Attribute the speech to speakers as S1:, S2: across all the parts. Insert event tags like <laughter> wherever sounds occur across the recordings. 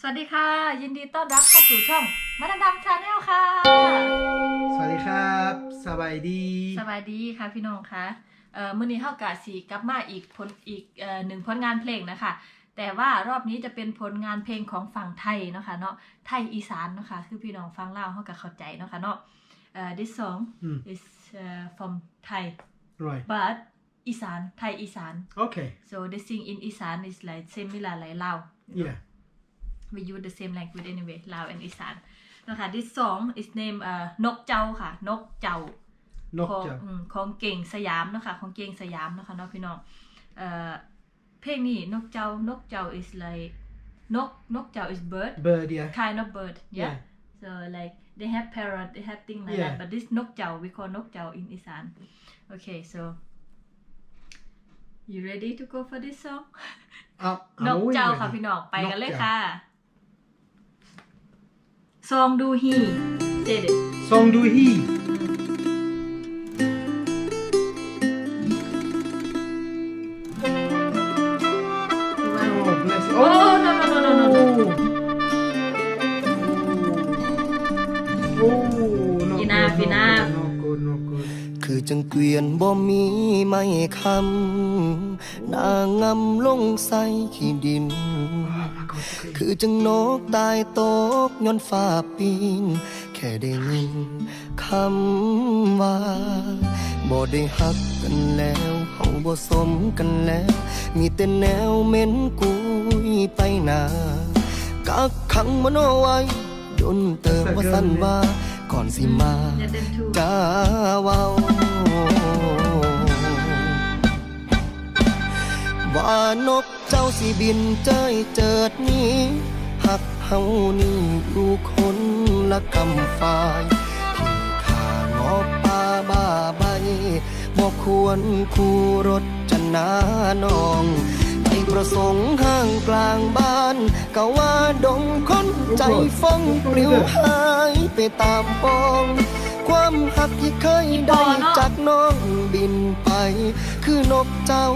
S1: สวัสดีค่ะ ยินดีต้อนรับเข้าสู่ช่องมาดามดำชาแนลค่ะ
S2: สวัสดีครับสบายดี
S1: สวัสดีค่ะพี่น้องคะเอ่อมื้อนี้เฮากะสีกลับมาอีกผลอีกเอ่อหนึ่งผลงานเพลงนะคะ แต่ว่ารอบนี้จะเป็นผลงานเพลงของฝั่งไทยเนาะค่ะเนาะไทยอีสานเนาะค่ะคือพี่น้องฟังลาวเฮาก็เข้าใจเนาะค่ะเนาะเอ่อ this song
S2: อืม
S1: is uh, from Thai
S2: right
S1: but อีสานไทยอีสาน
S2: okay
S1: so they sing in อีสาน is like similar like ลาว
S2: yeah
S1: we use the same language anyway ลาว and อีสานนะคะ this song is name เอ่อนกเจ้าค่ะ นกเจ้า
S2: นก
S1: ของ
S2: จะ
S1: อืมของเก่งสยามเนาะค่ะของเก่งสยามเนาะค่ะเนาะพี่น้องเอ่อเพลงนี้นกเจ้านกเจ้า is like นกนกเจ้า is bird
S2: bird yeah
S1: kind of bird yeah,
S2: Yeah.
S1: so like they have parrot they have thing like
S2: Yeah.
S1: that but this นกเจ้า we call นกเจ้า in อีสาน okay so you ready to go for this song
S2: I'm,
S1: น
S2: I'm
S1: ก
S2: always
S1: เจ้าค่ะ
S2: ready
S1: พี่น้องไปกันเลย
S2: นกเจ้า
S1: ค่ะ ซองดูฮีเจเด
S2: ซองดูฮี oh bless you
S1: โอ้ no no no no no no
S2: oh no
S1: Enough,
S2: good, no
S1: enough.
S2: good, no good no good
S3: คือจังเกวียนบ่มีไม่คำนางงำลงใส่ขี้ดิน
S2: oh my god okay
S3: คือจังนกตายตกย้อนฟ้าปีน แค่ได้ยินคำว่าบ่ได้ฮักกันแล้วเฮาบ่สมกันแล้ว มีแต่แนวเหม็นกุยไปหนากักขังมันเอาไว้ดนเติมว่าสั่นว่าก่อนสิมา
S1: Let them too
S3: กาเว้า ว่านกเจ้าสิบินเจ้ยเจิดนี้หักเฮานี่อยู่คนละกำฝ่ายที่ขางอบป่าบ้าใบบ่ควรคู่รถจะนาน้องไปประสงค์ห้างกลางบ้านก็ว่าดงคนใจฟังปลิวหายไปตามปองความหักที่เคยได้จากน้องบินไป คือนกเจ้า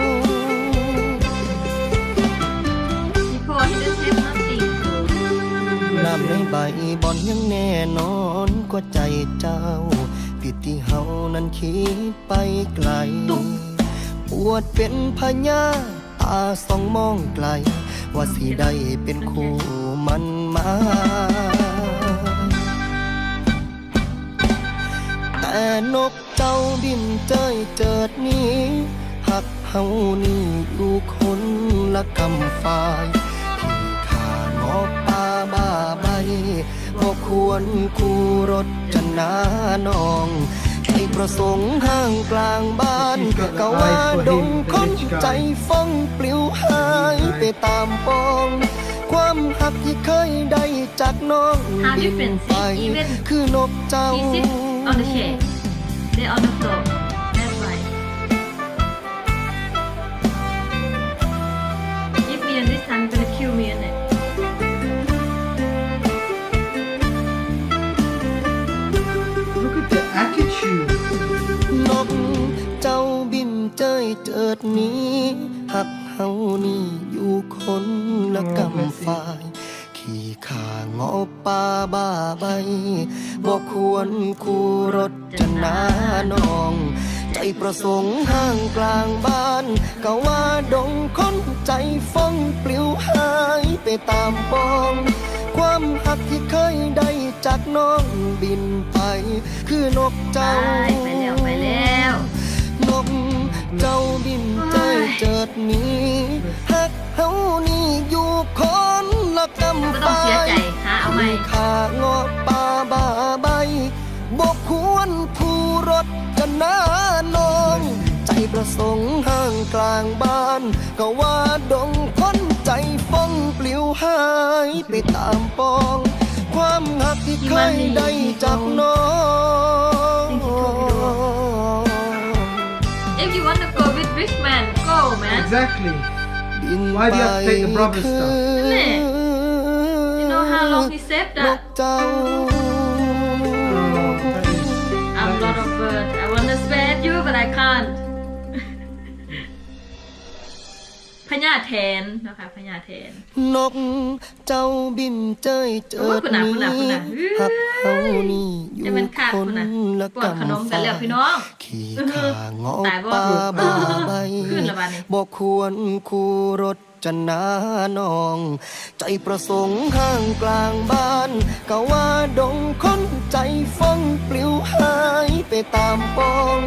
S3: น้ำในใบบอนยังแน่นอนกว่าใจเจ้า ผิดที่เฮานั้นคิดไปไกล ปวดเป็นพญาตาสองมองไกล ว่าสิได้เป็นคู่มันมาแต่นกเจ้าบินเจยเจิดนี้หักเฮานี่อยู่คนละกำฝ่าย อบป่าบ้าใบบ่ควรคู่รถจะนาน้องให้ประสงค์ห้างกลางบ้านก็ว่าดงคนใจฟังปลิวหายไปตามปอง ความหักที่เคยได้จากน้อง
S1: How
S3: บิน
S1: different
S3: ไป
S1: see even
S3: คือนกเจ้า
S1: he sit on the chair they on the floor
S3: เจยเจิดนี้หักเฮานี่อยู่คนละกำฝ่าย ขี่ขางอป่าบ้าใบบ่ควรคู่รถจะนาน้อง ใจประสงค์ห้างกลางบ้านก็ว่าดงคนใจฟ้องปลิวหายไปตามปองความหักที่เคยได้จากน้องบินไป คือนก
S1: ไป
S3: เจ้า
S1: ไปแล้ว ไปแล้ว
S3: นก เจ้าบินเจเจิดนี้หักเฮานี่อยู่คนละกำ
S1: ไม่ต้องเสียใจหาเอาไหม
S3: ข้างอป่าบาใบบกควรผู้รถกันนาน้อง ใจประสงค์ห้างกลางบ้าน ก็ว่าดงคนใจฟ้องปลิวหายไปตามปอง ความหักที่เคยได้จากน้อง
S1: rich man go man
S2: exactly
S3: บิน
S2: Why do you have to take the brother stuff?
S1: you know how long he saved
S3: น
S1: that
S3: กเจ้า
S2: oh that is
S1: I'm
S2: that
S1: lot
S2: is-
S1: of bird I wanna swear at you but I can't พญาแทนนะคะพญา แทน
S3: นนกเจ้าบินเจ้ยเจิด
S1: โอ้ยคุณน่ะคุณน่ะคุณน่ะ
S3: หักเฮานี่อ
S1: จะ
S3: ยู่
S1: เป็นขาด
S3: ค
S1: คุ
S3: น
S1: ณน่ะ
S3: ละ
S1: ปวดขนมกันแล้วพี่น้อง
S3: ขี่
S1: อื้อหือ
S3: ขาเงาะ
S1: ตายบ่
S3: ป่าบ้าใบ
S1: ขึ้นละบาดนี้
S3: บอกควรคูรถจะนาน้อง ใจประสงค์ข้างกลางบ้านก็ว่าดงคนใจฟ้องปลิวหายไปตามปอง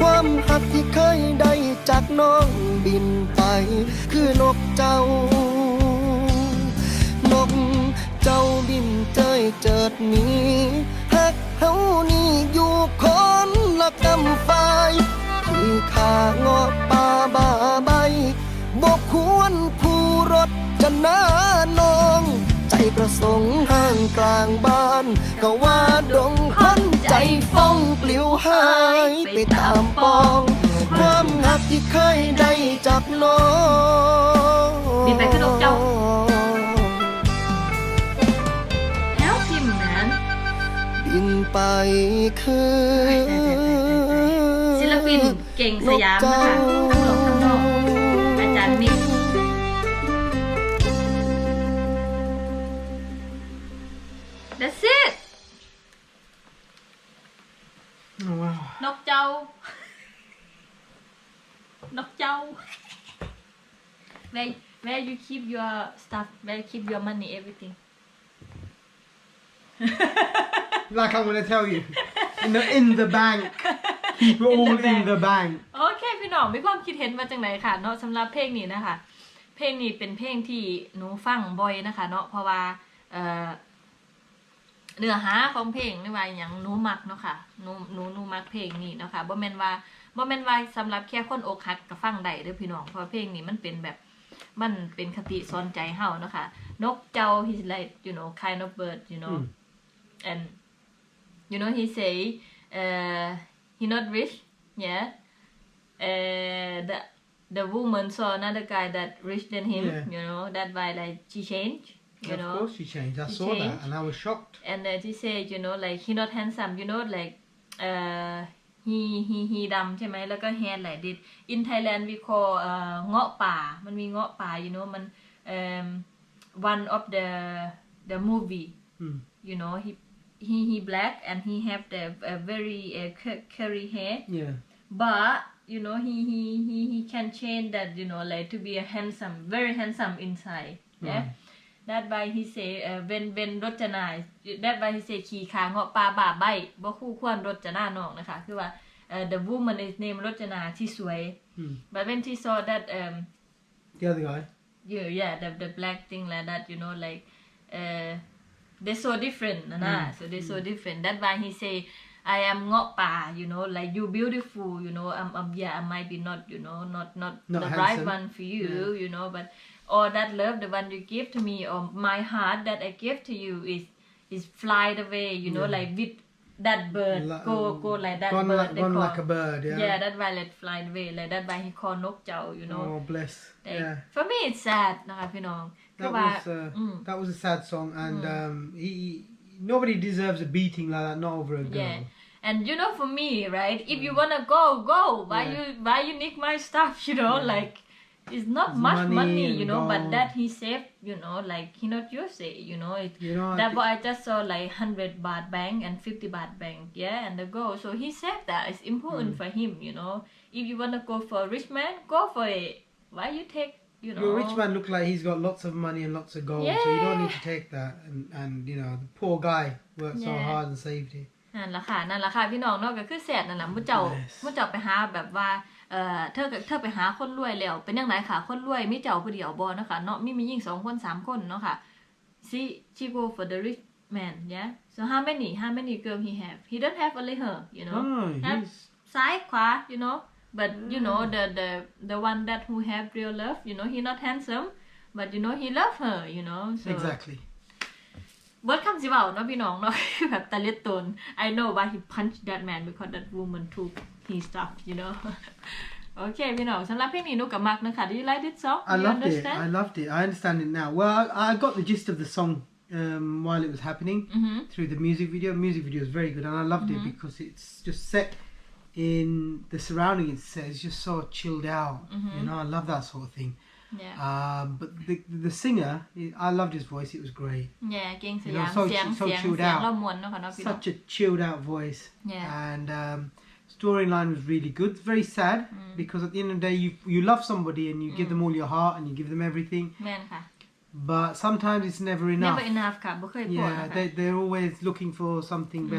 S3: ความหักที่เคยได้จากน้องบินไป คือนกเจ้า เจิดนี้หักเฮานี่อยู่คนละกำฝ่ายที่ขางาะป่าบาใบบอกควรผู้รถจะหน้านอง ใจประสงค์ห้างกลางบ้าน ก็ว่าดงคนใจฟ้องปลิวหายไปตามปอง ความหักที่เคยได้จากน้อง
S1: บินไปขึ้นนกเจ้า
S3: ไปคือ
S1: ศิลปินเก่งสยามนะคะทั้งหลอกทั้งนอกอาจารย์มิก That's it
S2: Oh, wow.
S1: นกเจ้า นกเจ้า where where you keep your stuff where you keep your money everything
S2: Like I'm going to tell you. In the, in the bank. Keep it all in the bank.
S1: โอเคพี่น้องมีความคิดเห็นมาจากไหนค่ะเนาะสำหรับเพลงนี้นะคะ เพลงนี้เป็นเพลงที่หนูฟังบ่อยนะคะ เนาะเพราะว่าเอ่อเนื้อหาของเพลงไม่ว่าอย่างหนูมักเนาะค่ะหนูหนูหนูมักเพลงนี้เนาะค่ะบ่แม่นว่าบ่แม่นว่าสำหรับแค่คนอกหักก็ฟังได้เด้อพี่น้องเพราะเพลงนี้มันเป็นแบบมันเป็นคติสอนใจเฮาเนาะค่ะนกเจ้า he's like you know kind of bird you know
S2: Mm.
S1: and you know he say uh he not rich yeah uh the the woman saw another guy that rich than him
S2: Yeah.
S1: you know that why like she changed you
S2: of
S1: know
S2: course she changed. I
S1: She
S2: saw
S1: changed.
S2: that and I was shocked.
S1: and then she said you know like he not handsome you know like uh he he he ดำใช่ไหมแล้วก็ hair like this in Thailand we call เอ่อเงาะป่า มันมีเงาะป่า you know มัน um one of the the movie
S2: Mm.
S1: you know he he he black and he have the uh, very uh, cur- curly hair
S2: Yeah.
S1: but you know he he he he can change that you know like to be a handsome very handsome inside yeah
S2: Right.
S1: that why he say uh, when when รจนา that why he say ขี่ขาเงาะปลาบ่าใบบ่คู่ควรรจนาน้องนะคะ คือว่า uh, the woman is name รจนาที่สวย
S2: Hmm.
S1: but when she saw that um
S2: The other guy.
S1: yeah yeah the the black thing like that you know like uh they so different na na
S2: Mm.
S1: so they so different that's why he say I am ngok pa you know like you beautiful you know I'm, I'm yeah I might be not you know not not,
S2: Not
S1: the right
S2: handsome.
S1: one for you you know but all that love the one you give to me or my heart that I give to you is is fly away you know
S2: Yeah.
S1: like with that bird
S2: Like-
S1: go go like that
S2: gone
S1: bird
S2: like,
S1: they
S2: gone
S1: call
S2: like a bird, yeah.
S1: yeah that why let fly away like that why he call นกเจ้า you know
S2: Oh, bless.
S1: like,
S2: Yeah.
S1: for me it's sad นะคะพี่น้องคือ
S2: that was uh,
S1: mm.
S2: that was a sad song, and um, he, nobody deserves a beating like that. Not over a girl.
S1: Yeah. And you know, for me, right? If you wanna go, go. Why
S2: Yeah.
S1: you why you nick my stuff? <laughs> You know,
S2: Yeah.
S1: like it's not
S2: It's
S1: much
S2: money
S1: money, you know, but that he saved, you know, like he not use it, you know. It,
S2: You know, I
S1: that what I just saw like hundred baht bank and fifty baht bank, yeah, and the gold. So he saved that. It's important
S2: Mm.
S1: for him, you know. If you wanna go for a rich man, go for it. Why you take, you know?
S2: your rich man look like he's got lots of money and lots of gold, so you don't need to
S1: Yeah.
S2: take that. And and you know, the poor guy worked so
S1: Yeah.
S2: hard and saved you.
S1: นั่นละค่ะนั่นละค่ะพี่น้องเนาะก็คือแสดนั่นแหละมุเจ้า
S2: Yes.
S1: มุเจ้าไปหาแบบว่าเอ่อเธอก็เธอไปหาคนรวยแล้วเป็นยังไงค่ะคนรวยมีเจ้าผู้เดียวบ่เนาะค่ะเนาะมีมียิ่งสองคนสามคนเนาะค่ะ see she go for the rich man yeah so how many how many girl he have he don't have only her you know
S2: Oh,
S1: Have-
S2: he's
S1: ซ้ายขวา you know but you know the the the one that who have real love you know he not handsome but you know he love her you know so
S2: exactly.
S1: เบิร์ดคำสิเบาเนาะพี่น้องเนาะ แบบตะเลียดตน I know why he punched that man because that woman took his stuff you know <laughs> โอเคพี่น้องสำหรับเพลงนี้หนุกับมักนะคะ Do you like this song
S2: I
S1: Do you
S2: loved it.
S1: understand
S2: I loved it. I understand it now. Well, I, I got the gist of the song um, while it was happening
S1: Mhm.
S2: through the music video. Music video is very good, and I loved
S1: Mm-hmm.
S2: it because it's just set in the surrounding. It's set. It's just so chilled out.
S1: Mm-hmm.
S2: You know, I love that sort of thing.
S1: yeah
S2: Um, but the the singer, I loved his voice. It was great.
S1: yeah เก่งส
S2: You
S1: ยาม
S2: know, so-
S1: เสียง
S2: so
S1: เสียง
S2: chilled
S1: เสียง
S2: out.
S1: เรามวนเนาะค่ะเนาะพี่น้อง
S2: Such a chilled out voice.
S1: Yeah.
S2: And um, storyline was really good. Very sad
S1: Mm.
S2: because at the end of the day, you you love somebody and you give them all your heart and you give them everything.
S1: แม่นค่ะ
S2: But sometimes it's never enough.
S1: never enough ค่ะบ่เคยพอ
S2: Yeah,
S1: นะคะ
S2: they they're always looking for something
S1: Mm.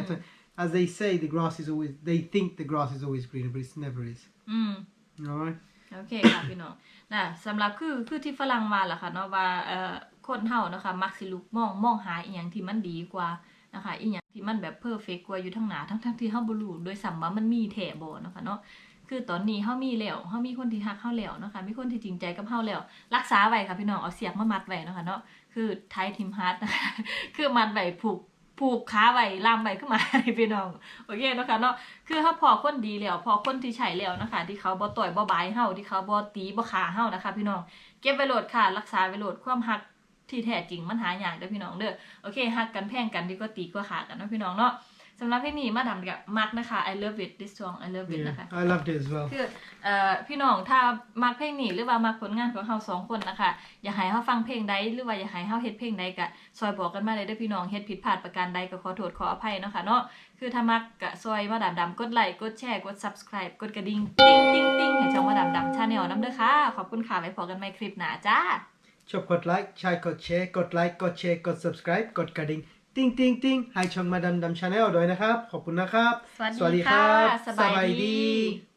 S2: Better. As they say, the grass is always. They think the grass is always greener, but it never is.
S1: อืม
S2: All right.
S1: โอเคค่ะพี่น้องนะสำหรับคือคือที่ฝรั่งว่าล่ะค่ะเนาะว่าเอ่อคนเฮานะคะมักสิลุกมองมองหาอีหยังที่มันดีกว่านะคะอีหยังที่มันแบบเพอร์เฟกกว่าอยู่ทั้งหน้าทั้งทั้งที่เฮาบ่รู้โดยซ้ำว่ามันมีแท้บ่เนาะค่ะเนาะคือตอนนี้เฮามีแล้วเฮามีคนที่ฮักเฮาแล้วเนาะค่ะมีคนที่จริงใจกับเฮาแล้ว รักษาไว้ค่ะพี่น้องเอาเสียกมามัดไว้เนาะค่ะเนาะคือไทยทิมฮาร์ดนะคะคือมัดไว้ผูก ผูกขาไว้ล่ามไว้ขึ้นมาให้พี่น้อง โอเคนะคะเนาะคือถ้าพอคนดีแล้วพอคนที่ใช้แล้วนะคะ ที่เขาบ่ต่อยบ่บายเฮาที่เขาบ่ตีบ่ขาเฮานะคะ พี่น้องเก็บไว้โหลดค่ะ รักษาไว้โหลดความหักที่แท้จริงมันหายากเด้อพี่น้องเด้อโอเคหักกันแพงกันดีกว่าตีกว่าขากันเนาะพี่น้องเนาะ สำหรับเพลงนี้มาดามกับมักนะคะ I love it this song I love it นะคะ
S2: Yeah, I loved it as well.
S1: คือเอ่อพี่น้องถ้ามักเพลงนี้หรือว่ามักผลงานของเฮาสองคนนะคะ อยากให้เฮาฟังเพลงใดหรือว่าอยากให้เฮาเฮ็ดเพลงใดก็ซอยบอกกันมาเลยเด้อพี่น้องเฮ็ดผิดพลาดประการใดก็ขอโทษขออภัยเนาะค่ะเนาะคือถ้ามักก็ซอยมาดามดำกดไลค์กดแชร์กด Subscribe กดกระดิ่งติ๊งติ๊งติ๊งให้ช่องมาดามดำชาแนลนํเด้อค่ะขอบคุณค่ะไว้พบกันใหม่คลิปหน้าจ้า
S2: Chop got like, chai got share, got like, got share, got subscribe, got กระดิ่ง ting ting ting ให้ช่องมาดำดำชาแนลด้วยนะครับ ขอบคุณนะครับ
S1: สวัสดีค่ะ
S2: รับ
S1: สบายดี